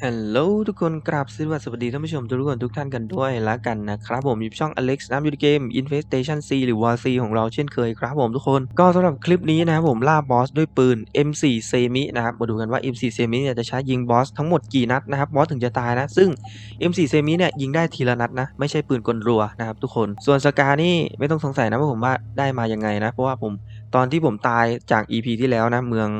ฮัลโหลทุกคนกราบสวัสดีท่านผู้ชมทุกคนทุกท่านกันด้วยแล้วกันนะครับผมอยู่ช่อง Alex น้ำอยู่ในเกม Infestation C หรือ War C ของเราเช่นเคยครับผมทุกคน ก็สำหรับคลิปนี้นะครับผมล่าบอสด้วยปืน M4 เซมินะครับมาดูกันว่า M4 เซมิเนี่ยจะใช้ยิงบอสทั้งหมดกี่นัดนะครับบอสถึงจะตายนะ ซึ่ง M4 เซมิเนี่ยยิงได้ทีละนัดนะ ไม่ใช่ปืนกลรัวนะครับทุกคนส่วนสกานี่ไม่ต้องสงสัยนะว่าผมว่าได้มายังไงนะ เพราะว่าผมตอนที่ผมตายจาก EP ที่แล้วนะเมือง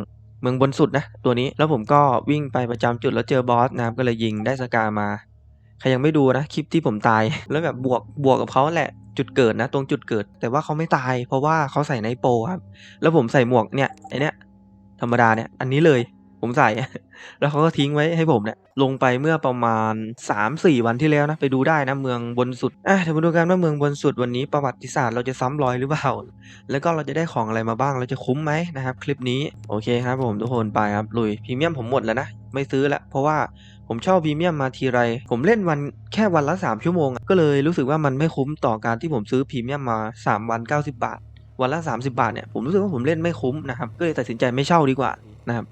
เมืองบนสุดนะตัวนี้แล้วผมก็วิ่งไปประจำจุดแล้วเจอบอสนะครับก็เลยยิงได้สกามาใครยังไม่ดูนะคลิปที่ผมตาย แล้วแบบบวกบวกกับเขาแหละจุดเกิดนะ ตรงจุดเกิด แต่ว่าเขาไม่ตาย เพราะว่าเขาใส่ไนโปรครับแล้วผมใส่หมวกเนี่ยไอเนี้ยธรรมดาเนี่ยอันนี้เลย ผมใส่ แล้วเขาก็ทิ้งไว้ให้ผมเนี่ยลงไปเมื่อประมาณ 3-4 วันที่แล้วนะ ไปดูได้นะเมืองบนสุดอะเดี๋ยวมาดูกันว่าเมืองบนสุดวันนี้ประวัติศาสตร์เราจะซ้ำรอยหรือเปล่า แล้วก็เราจะได้ของอะไรมาบ้างเราจะคุ้มไหมนะครับ คลิปนี้โอเคครับผมทุกคนไปครับลุยพรีเมียมผมหมดแล้วนะไม่ซื้อละเพราะว่าผมเช่าพรีเมียมมาทีไร ผมเล่นวันแค่วันละ 3 ชั่วโมง ก็เลยรู้สึกว่ามันไม่คุ้มต่อการที่ผมซื้อพรีเมียมมา 3 วัน 90 บาท วันละ 30 บาทเนี่ยผมรู้สึกว่าผมเล่นไม่คุ้มนะครับก็เลยตัดสินใจไม่เช่าดีกว่านะครับ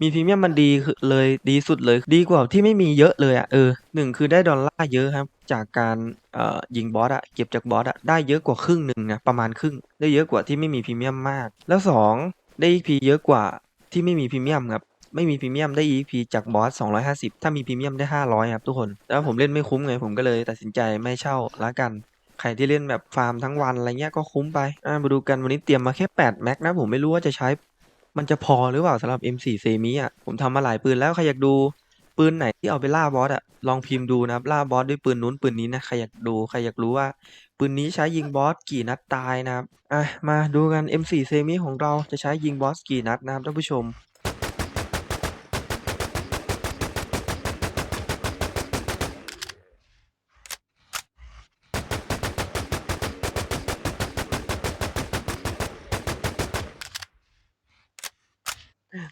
มีพรีเมียมมันดีเลยดีสุดเลย ดีกว่าที่ไม่มีเยอะเลยอะเออหนึ่งคือได้ดอลลาร์เยอะครับ จากการเอ่อยิงบอสอะเก็บจากบอสอะได้เยอะกว่าครึ่งหนึ่งนะประมาณครึ่ง ได้เยอะกว่าที่ไม่มีพรีเมียมมาก แล้วสองได้ EP เยอะกว่าที่ไม่มีพรีเมียมครับไม่มีพรีเมียมได้ EP จากบอส 250 ถ้ามีพรีเมียมได้ 500 ครับทุกคน แล้วผมเล่นไม่คุ้มไง ผมก็เลยตัดสินใจไม่เช่าละกัน ใครที่เล่นแบบฟาร์มทั้งวันอะไรเงี้ยก็คุ้มไป อ่ามาดูกันวันนี้เตรียมมาแค่ 8 แม็กนะ ผมไม่รู้ว่าจะใช้ มันจะพอหรือเปล่าสำหรับ M4 เซมิอะผมทำมาหลายปืนแล้วใครอยากดูปืนไหนที่เอาไปล่าบอสอะลองพิมพ์ดูนะครับล่าบอสด้วยปืนนู้นปืนนี้นะใครอยากดูใครอยากรู้ว่า ปืนนี้ใช้ยิงบอสกี่นัดตายนะครับอะมาดูกัน M4 เซมิของเราจะใช้ยิงบอสกี่นัดนะครับท่านผู้ชม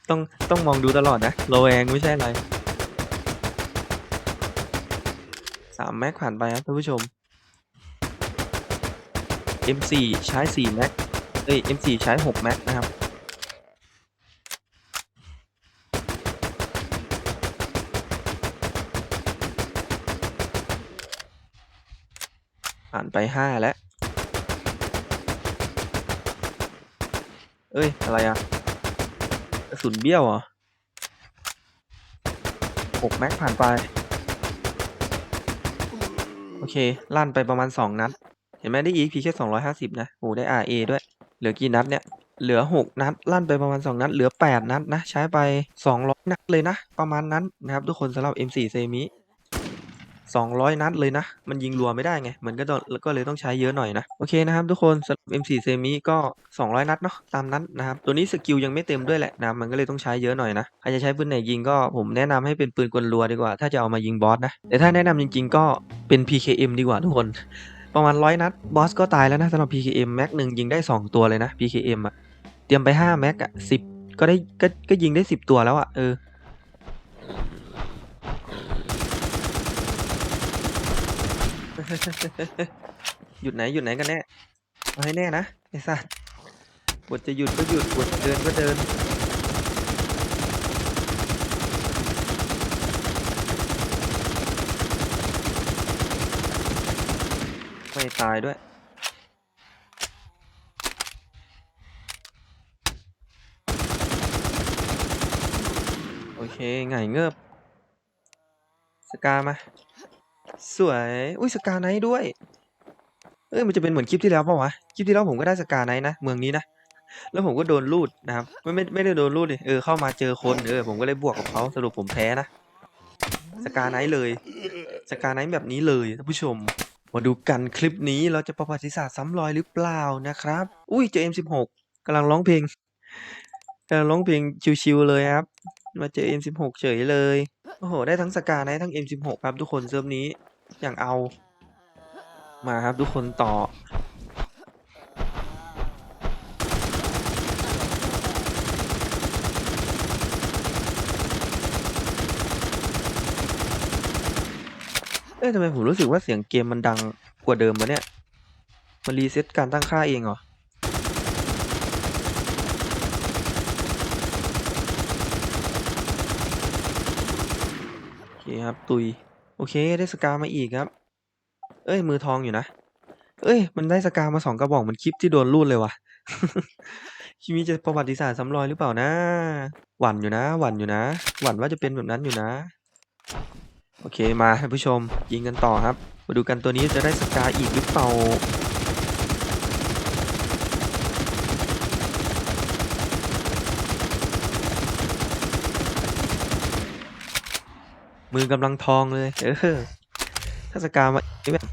ต้องต้องมองดูตลอดนะระแวงไม่ใช่อะไรสามแม็กผ่านไปครับท่านผู้ชม M4 ใช้สี่แม็กเอ้ย M4 ใช้หกแม็กนะครับผ่านไปห้าแล้ว เอ้ย อะไรอะ กระสุนเบี้ยวเหรอหกแม็กผ่านไป โอเค ลั่นไปประมาณสองนัด เห็นไหมได้ EP แค่สองร้อยห้าสิบนะ โอ้ได้ RA ด้วย เหลือกี่นัดเนี่ย เหลือหกนัด ลั่นไปประมาณสองนัด เหลือแปดนัดนะ ใช้ไปสองร้อยนัดเลยนะ ประมาณนั้นนะครับทุกคนสำหรับ M4 เซมิ สองร้อยนัดเลยนะ มันยิงรัวไม่ได้ไง มันก็ต้องก็เลยต้องใช้เยอะหน่อยนะ โอเคนะครับทุกคนสำหรับ M4 เซมิก็ 200 นัดเนาะตามนั้นนะครับ ตัวนี้สกิลยังไม่เต็มด้วยแหละนะ มันก็เลยต้องใช้เยอะหน่อยนะใครจะใช้ปืนไหนยิงก็ผมแนะนำให้เป็นปืนกลรัวดีกว่า ถ้าจะเอามายิงบอสนะ แต่ถ้าแนะนำจริง ๆ ก็เป็น PKM ดีกว่าทุกคน ประมาณร้อยนัดบอสก็ตายแล้วนะสำหรับ PKM แม็กหนึ่งยิงได้ 2 ตัวเลยนะ PKM อะเตรียมไป5แม็กอะ10 ก็ได้ก็ก็ยิงได้ 10 ตัวแล้วอะเออ หยุดไหนหยุดไหนกันแน่เอาให้แน่นะไอ้สัสบทจะหยุดก็หยุดบทจะเดินก็เดินไม่ตายด้วยโอเคไงเงือบสกามา สวย อุ้ยสกาไนท์ด้วย เอ้ยมันจะเป็นเหมือนคลิปที่แล้วป่าวะ คลิปที่แล้วผมก็ได้สกาไนท์นะ เมืองนี้นะ แล้วผมก็โดนลูดนะครับ ไม่ไม่ไม่ได้โดนลูดดิเออเข้ามาเจอคนเออผมก็เลยบวกกับเขาสรุปผมแพ้นะ สกาไนท์เลย สกาไนท์แบบนี้เลยท่านผู้ชม มาดูกันคลิปนี้เราจะประวัติศาสตร์ซ้ำรอยหรือเปล่านะครับ อุ้ยเจอ M16 กำลังร้องเพลงกำลังร้องเพลงชิวๆเลยครับ มาเจอ M16 เฉยเลยโอ้โห ได้ทั้งสกาไนทั้ง M16 ครับทุกคนเซิร์ฟนี้ อย่างเอา มาครับทุกคนต่อ เอ้ยทำไมผมรู้สึกว่าเสียงเกมมันดังกว่าเดิมวะเนี่ย มันรีเซ็ตการตั้งค่าเองเหรอโอเคครับ ตุย อเคได้สกามาอีกครับ เอ้ย มือทองอยู่นะ เอ้ย มันได้สกามาสองกระบอกมันคลิปที่โดนรูดเลยวะ่ะคิมิจะประวัติศาสตร์ซ้ำรอยหรือเปล่านะ หวั่นอยู่นะ หวั่นอยู่นะ หวั่นว่าจะเป็นแบบนั้นอยู่นะ โอเคมาท่านผู้ชมยิงกันต่อครับ มาดูกันตัวนี้จะได้สกาอีกหรือเปล่า มือกำลังทองเลยเออถ้าสกามาแบบ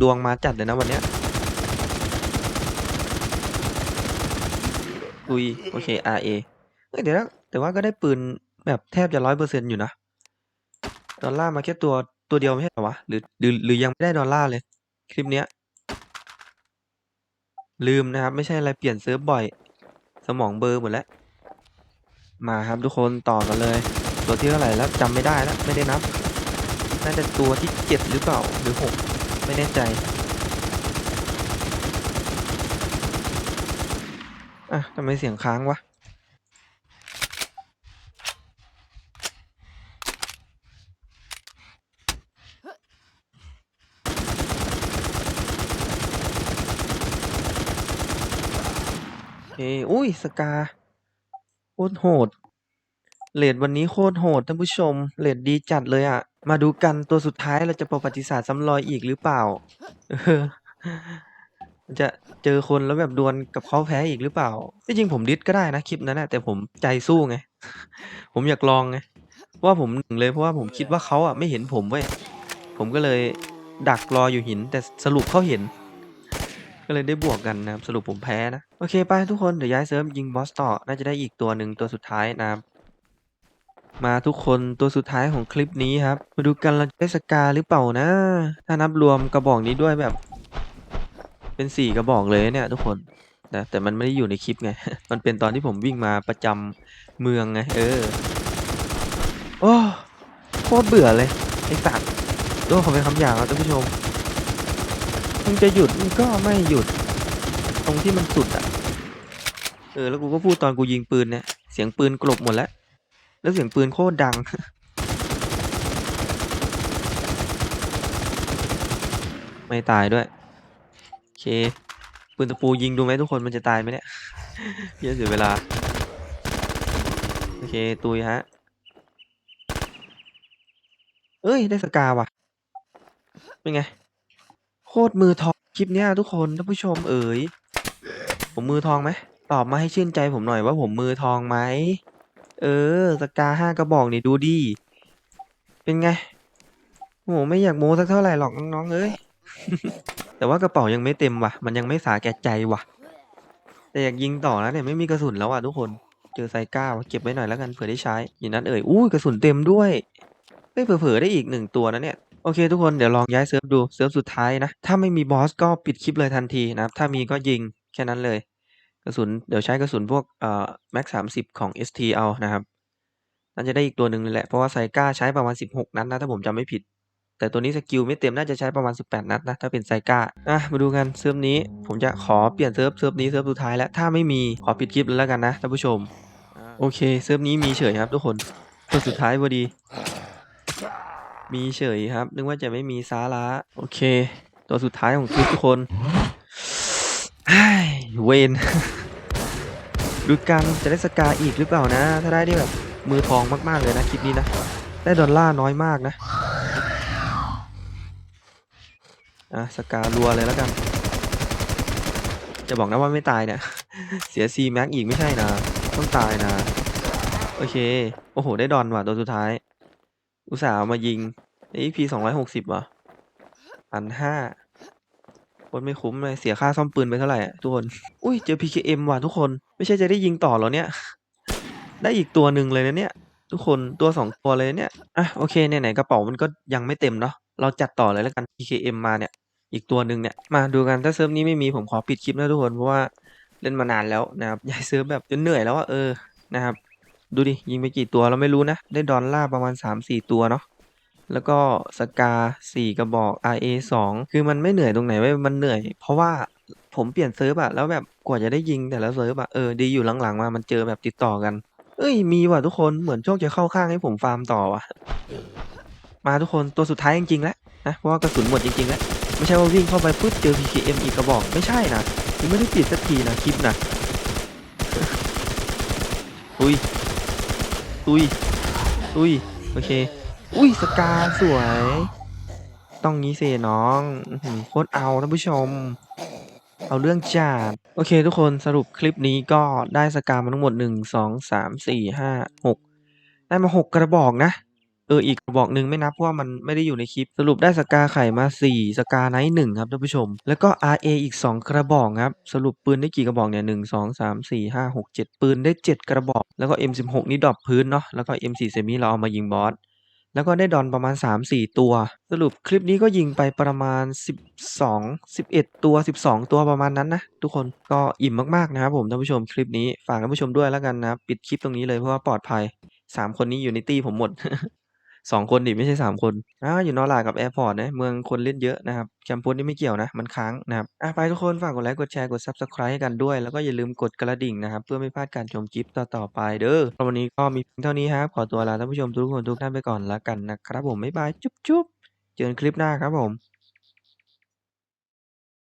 ดวงมาจัดเลยนะวันเนี้ยอุยโอเค RA เฮ้ยเดี๋ยวนะแต่ว่าก็ได้ปืนแบบแทบจะร้อยเปอร์เซ็นอยู่นะ ดอลลาร์มาแค่ตัวตัวเดียวไม่ใช่เหรอวะหรือหรือหรือยังไม่ได้ดอลลาร์เลย คลิปเนี้ย ลืมนะครับ ไม่ใช่อะไรเปลี่ยนเซิร์ฟบ่อย สมองเบอร์หมดแล้ว มาครับทุกคนต่อกันเลย ตัวที่เท่าไหร่แล้วจำไม่ได้แล้วไม่ได้นับ น่าจะตัวที่เจ็ดหรือเปล่าหรือหกไม่แน่ใจ อะทำไมเสียงค้างวะเอ้อุ้ย สกาโคตรโหด เรทวันนี้โคตรโหดท่านผู้ชม เรทดีจัดเลยอะ มาดูกันตัวสุดท้ายเราจะประวัติศาสตร์ซ้ำรอยอีกหรือเปล่าเออจะเจอคนแล้วแบบดวลกับเขาแพ้อีกหรือเปล่าที่จริงผมดิสก็ได้นะคลิปนั้นนะแต่ผมใจสู้ไง ผมอยากลองไง ว่าผมหนึ่งเลยเพราะว่าผมคิดว่าเขาอะไม่เห็นผมเว้ย ผมก็เลยดักรออยู่หิน แต่สรุปเขาเห็น ก็เลยได้บวกกันนะครับสรุปผมแพ้นะ โอเคไปทุกคนเดี๋ยวย้ายเซิร์ฟยิงบอสต่อ น่าจะได้อีกตัวหนึ่งตัวสุดท้ายนะครับ มาทุกคนตัวสุดท้ายของคลิปนี้ครับ มาดูกันเราจะได้สกาหรือเปล่านะ ถ้านับรวมกระบอกนี้ด้วยแบบ เป็นสี่กระบอกเลยเนี่ย ทุกคนนะแต่มันไม่ได้อยู่ในคลิปไง มันเป็นตอนที่ผมวิ่งมาประจำเมืองไง เออ โอ้โคตรเบื่อเลย ไอ้สัตว์โดนเขาเป็นคำหยาบครับท่านผู้ชมมึงจะหยุดมึงก็ไม่หยุด ตรงที่มันสุดอะ เออ แล้วกูก็พูดตอนกูยิงปืนเนี่ย เสียงปืนกลบหมดแล้ว แล้วเสียงปืนโคตรดัง ไม่ตายด้วย โอเค ปืนตะปูยิงดูไหมทุกคนมันจะตายไหมเนี่ยเยอะเสียเวลา โอเค ตุยฮะ เอ้ย ได้สกาว่ะ เป็นไง โคตรมือทองคลิปเนี้ยทุกคนท่านผู้ชมเอ๋ย ผมมือทองไหมตอบมาให้ชื่นใจผมหน่อยว่าผมมือทองไหม เออ สกาห้ากระบอกนี่ดูดี เป็นไง โห ไม่อยากโม้สักเท่าไหร่หรอกน้องๆเอ้ย แต่ว่ากระเป๋ายังไม่เต็มว่ะ มันยังไม่สาแก่ใจว่ะ แต่อยากยิงต่อแล้วเนี่ยไม่มีกระสุนแล้วอะทุกคน เจอไซก้าวเก็บไว้หน่อยแล้วกันเผื่อได้ใช้ อย่างนั้นเอ่ย อู้ยกระสุนเต็มด้วยเฮ้ยเผลอๆได้อีกหนึ่งตัวนะเนี่ยโอเคทุกคนเดี๋ยวลองย้ายเซิร์ฟดูเซิร์ฟสุดท้ายนะ ถ้าไม่มีบอสก็ปิดคลิปเลยทันทีนะครับ ถ้ามีก็ยิงแค่นั้นเลย กระสุนเดี๋ยวใช้กระสุนพวกเอ่อแม็กสามสิบของ ST เอานะครับน่าจะได้อีกตัวหนึ่งเลยแหละเพราะว่าไซก้าใช้ประมาณสิบหกนัดนะถ้าผมจำไม่ผิด แต่ตัวนี้สกิลไม่เต็มน่าจะใช้ประมาณ 18 นัดนะถ้าเป็นไซก้าอะมาดูกันเซิร์ฟนี้ ผมจะขอเปลี่ยนเซิร์ฟเซิร์ฟนี้เซิร์ฟสุดท้ายแล้วถ้าไม่มีขอปิดคลิปเลยแล้วกันนะท่านผู้ชมโอเคเซิร์ฟนี้มีเฉยครับทุกคนตัวสุดท้ายพอดี มีเฉยครับ นึกว่าจะไม่มีซาระโอเค ตัวสุดท้ายของคลิปทุกคน เวนดูกันจะได้สกาอีกหรือเปล่านะ ถ้าได้ได้แบบมือทองมากๆเลยนะคลิปนี้นะ ได้ดอลลาร์น้อยมากนะ อะสกาลัวเลยแล้วกัน จะบอกนะว่าไม่ตายเนี่ย เสียซีแม็กอีกไม่ใช่นะ ต้องตายนะ โอเค โอ้โห ได้ดอนว่ะตัวสุดท้าย อุตส่าห์มายิงไอ้พีสองร้อยหกสิบว่ะพันห้า คนไม่คุ้มเลยเสียค่าซ่อมปืนไปเท่าไหร่อะทุกคน อุ้ยเจอ PKM ว่ะทุกคน ไม่ใช่จะได้ยิงต่อหรอเนี่ย ได้อีกตัวหนึ่งเลยนะเนี่ย ทุกคนตัวสองตัวเลยเนี่ย อะโอเคไหนๆกระเป๋ามันก็ยังไม่เต็มเนาะ เราจัดต่อเลยแล้วกัน PKM มาเนี่ย อีกตัวหนึ่งเนี่ย มาดูกันถ้าเซิร์ฟนี้ไม่มีผมขอปิดคลิปนะทุกคนเพราะว่าเล่นมานานแล้วนะครับย้ายเซิร์ฟแบบจนเหนื่อยแล้วอะเออ นะครับ ดูดิยิงไปกี่ตัวเราไม่รู้นะ ได้ดอลลาร์ประมาณ 3-4 ตัวเนาะ แล้วก็สกา4กระบอก RA 2คือมันไม่เหนื่อยตรงไหนเว้ยมันเหนื่อย เพราะว่าผมเปลี่ยนเซิร์ฟอะแล้วแบบกว่าจะได้ยิงแต่ละเซิร์ฟอะเออดีอยู่หลังๆมามันเจอแบบติดต่อกัน เอ้ยมีว่ะทุกคนเหมือนโชคจะเข้าข้างให้ผมฟาร์มต่อว่ะ มาทุกคนตัวสุดท้ายจริงๆแล้วนะเพราะว่ากระสุนหมดจริงๆแล้วไม่ใช่ว่าวิ่งเข้าไปปุ๊บเจอ PKM อีกกระบอกไม่ใช่นะยังไม่ได้ปิดสักทีนะคลิปนะอุ้ยอุ้ยอุ้ยโอเค อุ้ยสกาสวย ต้องงี้สิน้องโคตรเอาท่านผู้ชม เอาเรื่องจัดโอเคทุกคนสรุปคลิปนี้ก็ได้สกามาทั้งหมดหนึ่งสองสามสี่ห้าหกได้มาหกกระบอกนะ เอออีกกระบอกหนึ่งไม่นับเพราะว่ามันไม่ได้อยู่ในคลิป สรุปได้สกาไข่มาสี่สกาไนท์หนึ่งครับท่านผู้ชม แล้วก็ RA อีกสองกระบอกครับ สรุปปืนได้กี่กระบอกเนี่ยหนึ่งสองสามสี่ห้าหกเจ็ดปืนได้เจ็ดกระบอก แล้วก็ M16 นี่ดรอปพื้นเนาะแล้วก็ M4 เซมิเราเอามายิงบอส แล้วก็ได้ดอนประมาณ 3-4 ตัว สรุปคลิปนี้ก็ยิงไปประมาณ 12 11 ตัว 12 ตัวประมาณนั้นนะ ทุกคนก็อิ่มมากๆนะครับผมท่านผู้ชมคลิปนี้ฝากท่านผู้ชมด้วยแล้วกันนะ ปิดคลิปตรงนี้เลยเพราะว่าปลอดภัย 3 คนนี้อยู่ในตี้ผมหมด 2 คนดิไม่ใช่ 3 คนอ้าวอยู่นอร์ลากับแอร์พอร์ตนะเมืองคนเล่นเยอะนะครับแคมปัสนี่ไม่เกี่ยวนะ มันค้างนะครับอะไปทุกคนฝากกดไลค์กดแชร์กด Subscribe ให้กันด้วย แล้วก็อย่าลืมกดกระดิ่งนะครับ เพื่อไม่พลาดการชมคลิปต่อๆไปเด้อวันนี้ก็มีเพียงเท่านี้ครับขอตัวลาท่านผู้ชมทุกคนทุกท่านไปก่อนแล้วกันนะครับผมบ๊ายบายจุ๊บๆเจอกันคลิปหน้าครับผม